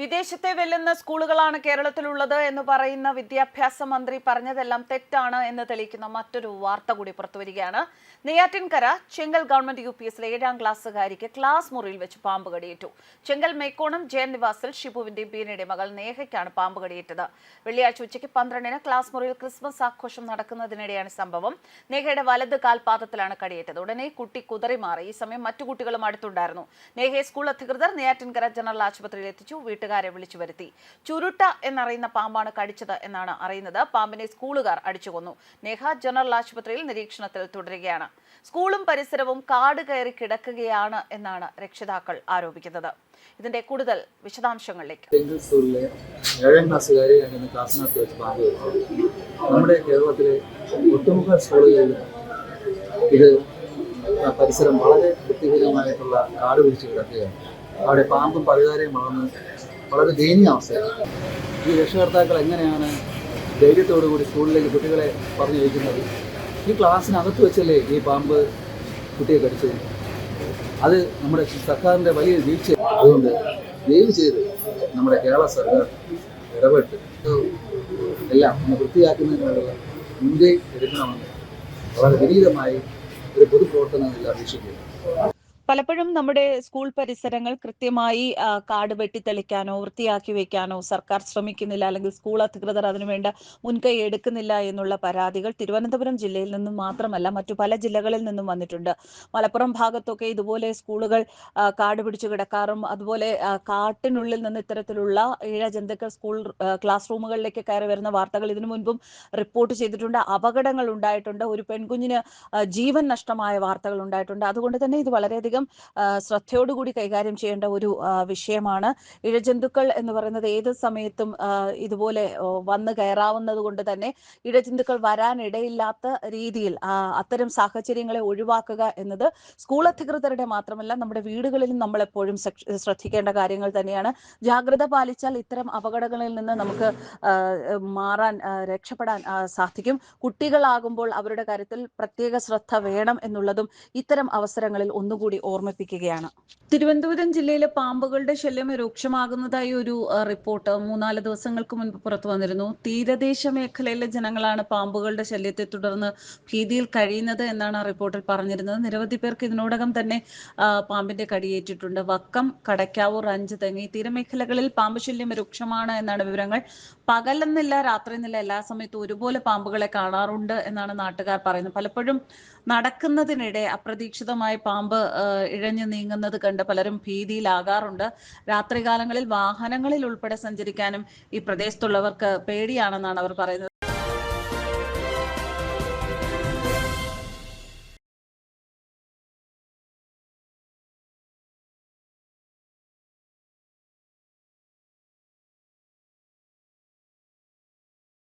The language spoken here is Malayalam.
വിദേശത്തെ വെല്ലുന്ന സ്കൂളുകളാണ് കേരളത്തിലുള്ളത് എന്ന് പറയുന്ന വിദ്യാഭ്യാസ മന്ത്രി പറഞ്ഞതെല്ലാം തെറ്റാണ് എന്ന് തെളിയിക്കുന്ന മറ്റൊരു വാർത്ത കൂടി പുറത്തുവരികയാണ് Neyyattinkara Chenkal government U P എസിലെ ഏഴാം ക്ലാസ്സുകാരിക്ക് ക്ലാസ് മുറിയിൽ വെച്ച് പാമ്പ് കടിയേറ്റു. ചെങ്കൽ മേക്കോണം ജയൻ നിവാസിൽ ഷിബുവിന്റെ ബീനയുടെ മകൾ നേഹയ്ക്കാണ് പാമ്പ് കടിയേറ്റത്. വെള്ളിയാഴ്ച ഉച്ചയ്ക്ക് പന്ത്രണ്ടിന് ക്ലാസ് മുറിയിൽ ക്രിസ്മസ് ആഘോഷം നടക്കുന്നതിനിടെയാണ് സംഭവം. നേഹയുടെ വലത് കാൽപാദത്തിലാണ് കടിയേറ്റത്. ഉടനെ കുട്ടി കുതറി മാറി. ഈ സമയം മറ്റു കുട്ടികളും അടുത്തുണ്ടായിരുന്നു. നേഹയെ സ്കൂൾ അധികൃതർ നെയ്യാറ്റിൻകര ജനറൽ ആശുപത്രിയിൽ എത്തിച്ചു. വീട്ടുകാരെ വിളിച്ചു വരുത്തി. ചുരുട്ട എന്നറിയുന്ന പാമ്പാണ് കടിച്ചത് എന്നാണ് അറിയുന്നത്. പാമ്പിനെ സ്കൂളുകാർ അടിച്ചുകൊന്നു നേഹ ജനറൽ ആശുപത്രിയിൽ നിരീക്ഷണത്തിൽ തുടരുകയാണ്. സ്കൂളും പരിസരവും കാട് കയറി കിടക്കുകയാണ് എന്നാണ് രക്ഷിതാക്കൾ ആരോപിക്കുന്നത്. ഇതിന്റെ കൂടുതൽ വിശദാംശങ്ങളിലേക്ക്. വെച്ച് നമ്മുടെ കേരളത്തിലെ ഒട്ടുമുഖ സ്കൂളുകളിൽ ഇത് പരിസരം വളരെ വൃത്തിഹീനമായിട്ടുള്ള കാട് പിടിച്ച് കിടക്കുകയാണ്. അവിടെ പാമ്പും പഴുതാരയും വളർന്ന് വളരെ ദയനീയ അവസ്ഥയാണ്. ഈ രക്ഷകർത്താക്കൾ എങ്ങനെയാണ് ധൈര്യത്തോടു കൂടി സ്കൂളിലേക്ക് കുട്ടികളെ പറഞ്ഞയക്കുന്നത്? ഈ ക്ലാസ്സിനകത്ത് വെച്ചല്ലേ ഈ പാമ്പ് കുട്ടിയെ കടിച്ചത്? അത് നമ്മുടെ സർക്കാരിന്റെ വലിയ വീഴ്ച. അതുകൊണ്ട് ദയവ് ചെയ്ത് നമ്മുടെ കേരള സർക്കാർ ഇടപെട്ട് എല്ലാം ഒന്ന് വൃത്തിയാക്കുന്നതിനുള്ള മുൻകൈ എടുക്കണമെന്ന് വളരെ വിപരീതമായി ഒരു പൊതുപ്രവർത്തനം എല്ലാം അപേക്ഷിക്കുന്നു. പലപ്പോഴും നമ്മുടെ സ്കൂൾ പരിസരങ്ങൾ കൃത്യമായി കാട് വെട്ടിത്തെളിക്കാനോ വൃത്തിയാക്കി വെക്കാനോ സർക്കാർ ശ്രമിക്കുന്നില്ല അല്ലെങ്കിൽ സ്കൂൾ അധികൃതർ അതിനുവേണ്ട മുൻകൈ എടുക്കുന്നില്ല എന്നുള്ള പരാതികൾ തിരുവനന്തപുരം ജില്ലയിൽ നിന്നും മാത്രമല്ല മറ്റു പല ജില്ലകളിൽ നിന്നും വന്നിട്ടുണ്ട്. മലപ്പുറം ഭാഗത്തൊക്കെ ഇതുപോലെ സ്കൂളുകൾ കാട് പിടിച്ചു കിടക്കാറും അതുപോലെ കാട്ടിനുള്ളിൽ നിന്ന് ഇത്തരത്തിലുള്ള ഇഴജന്തുക്കൾ സ്കൂൾ ക്ലാസ് റൂമുകളിലേക്ക് കയറി വരുന്ന വാർത്തകൾ ഇതിനു മുൻപും റിപ്പോർട്ട് ചെയ്തിട്ടുണ്ട്. അപകടങ്ങൾ ഉണ്ടായിട്ടുണ്ട്. ഒരു പെൺകുഞ്ഞിന് ജീവൻ നഷ്ടമായ വാർത്തകൾ ഉണ്ടായിട്ടുണ്ട്. അതുകൊണ്ട് തന്നെ ഇത് വളരെയധികം ആ, ശ്രദ്ധയോടുകൂടി കൈകാര്യം ചെയ്യേണ്ട ഒരു വിഷയമാണ്. ഇഴജന്തുക്കൾ എന്ന് പറയുന്നത് ഏത് സമയത്തും ഇതുപോലെ വന്ന് കയറാവുന്നത് കൊണ്ട് തന്നെ ഇഴജന്തുക്കൾ വരാനിടയില്ലാത്ത രീതിയിൽ അത്തരം സാഹചര്യങ്ങളെ ഒഴിവാക്കുക എന്നത് സ്കൂൾ അധികൃതരുടെ മാത്രമല്ല നമ്മുടെ വീടുകളിലും നമ്മൾ എപ്പോഴും ശ്രദ്ധിക്കേണ്ട കാര്യങ്ങൾ തന്നെയാണ്. ജാഗ്രത പാലിച്ചാൽ ഇത്തരം അപകടങ്ങളിൽ നിന്ന് നമുക്ക് മാറാൻ രക്ഷപ്പെടാൻ സാധിക്കും. കുട്ടികളാകുമ്പോൾ അവരുടെ കാര്യത്തിൽ പ്രത്യേക ശ്രദ്ധ വേണം എന്നുള്ളതും ഇത്തരം അവസരങ്ങളിൽ ഒന്നുകൂടി ഓർമ്മിപ്പിക്കുകയാണ്. തിരുവനന്തപുരം ജില്ലയിലെ പാമ്പുകളുടെ ശല്യം രൂക്ഷമാകുന്നതായി ഒരു റിപ്പോർട്ട് മൂന്നാൽ ദിവസങ്ങൾക്ക് മുൻപ് പുറത്തു വന്നിരുന്നു. തീരദേശ മേഖലയിലെ ജനങ്ങളാണ് പാമ്പുകളുടെ ശല്യത്തെ തുടർന്ന് ഭീതിയിൽ കഴിയുന്നത് എന്നാണ് ആ റിപ്പോർട്ടിൽ പറഞ്ഞിരുന്നത്. നിരവധി പേർക്ക് ഇതിനോടകം തന്നെ പാമ്പിന്റെ കടിയേറ്റിട്ടുണ്ട്. വക്കം കടയ്ക്കാവൂർ അഞ്ച് തെങ്ങി തീരമേഖലകളിൽ പാമ്പ് ശല്യം രൂക്ഷമാണ് എന്നാണ് വിവരങ്ങൾ. പകലെന്നില്ല രാത്രി എന്നില്ല എല്ലാ സമയത്തും ഒരുപോലെ പാമ്പുകളെ കാണാറുണ്ട് എന്നാണ് നാട്ടുകാർ പറയുന്നത്. പലപ്പോഴും നടക്കുന്നതിനിടെ അപ്രതീക്ഷിതമായി പാമ്പ് ഇഴഞ്ഞു നീങ്ങുന്നത് കണ്ട് പലരും ഭീതിയിലാകാറുണ്ട്. രാത്രികാലങ്ങളിൽ വാഹനങ്ങളിൽ ഉൾപ്പെടെ സഞ്ചരിക്കാനും ഈ പ്രദേശത്തുള്ളവർക്ക് പേടിയാണെന്നാണ് അവർ പറയുന്നത്.